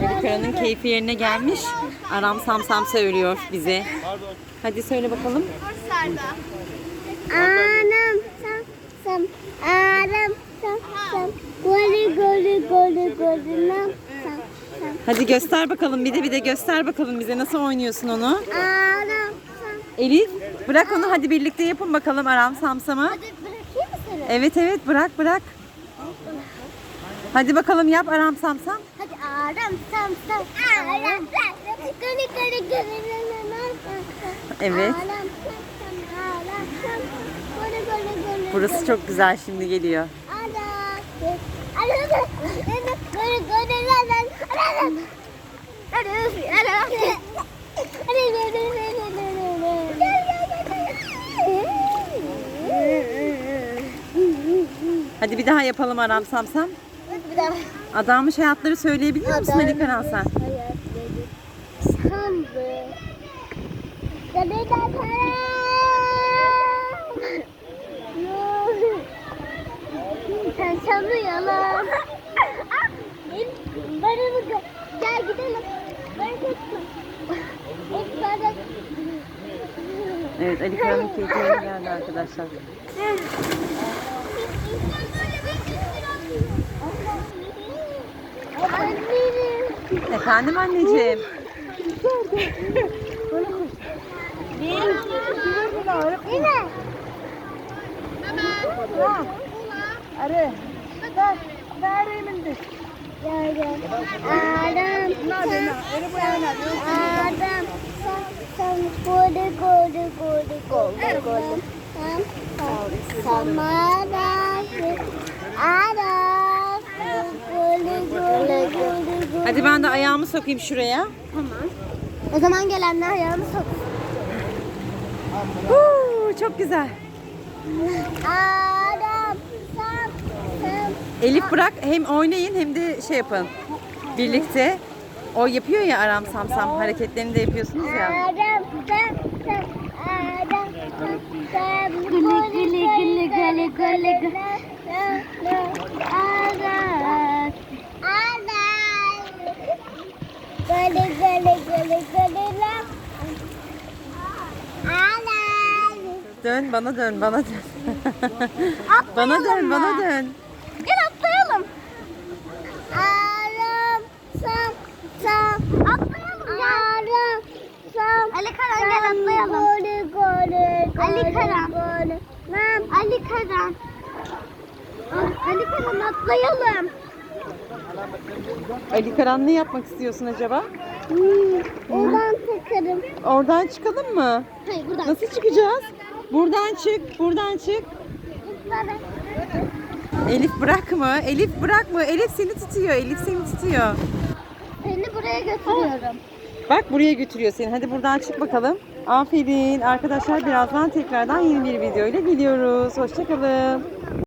Melika'nın keyfi yerine gelmiş. Aram Samsam söylüyor bize. Hadi söyle bakalım. Anam sam sam Anam sam sam Goli goli goli goli nam sam sam Hadi göster bakalım bir de bir de göster bakalım bize nasıl oynuyorsun onu. Anam sam Elif bırak onu hadi birlikte yapın bakalım Aram Samsam'ı. Hadi bırakayım mı seni? Evet evet bırak bırak. Hadi bakalım yap Aram sam sam Evet. Burası çok güzel şimdi geliyor. Hadi bir daha yapalım Aram Samsam. Bir daha. Adammış hayatları söyleyebiliyor musun Adanmış Ali Karan sen? hayatları sandı. Dededen para. Sen sandı yalan. Bana. Gel gidelim. Ben kaçtım. Evet Ali Karan'ın keyfi yerine geldi arkadaşlar. Anne. Efendim anneciğim. Yine. Arı. Ver. Ver elimde. Yardım. Adam. Adam. Kodu kodu kodu kodu kodu. Samadan. Ben de ayağımı sokayım şuraya. O zaman gelenler ayağını sok. Huu, çok güzel. Adam. Sen. Sen. Elif bırak hem oynayın hem de şey yapın. Birlikte. O yapıyor ya Aram Samsam hareketlerini de yapıyorsunuz ya. Adam. Sen. Sen. Adam. Sen. Sen. Gülü gülü gülü gülü gülü gülü. Adam. Adam. Gülü gülü gülü gülü. Adam. Dön bana dön bana dön. bana dön bana dön. Gel atlayalım. Aram sam sam atlayalım sam. Ali Karan gel atlayalım. Gole gole Ali Karan. Mam. Ali Karan. Ali Karan atlayalım. Ali Karan ne yapmak istiyorsun acaba? Hmm, oradan takarım. Oradan çıkalım mı? Hayır buradan. Nasıl çıkacağız? Buradan çık, buradan çık. Elif bırak mı? Elif bırak mı? Elif seni tutuyor. Elif seni tutuyor. Seni buraya götürüyorum. Bak buraya götürüyor seni. Hadi buradan çık bakalım. Aferin. Arkadaşlar birazdan tekrardan yeni bir video ile geliyoruz. Hoşçakalın.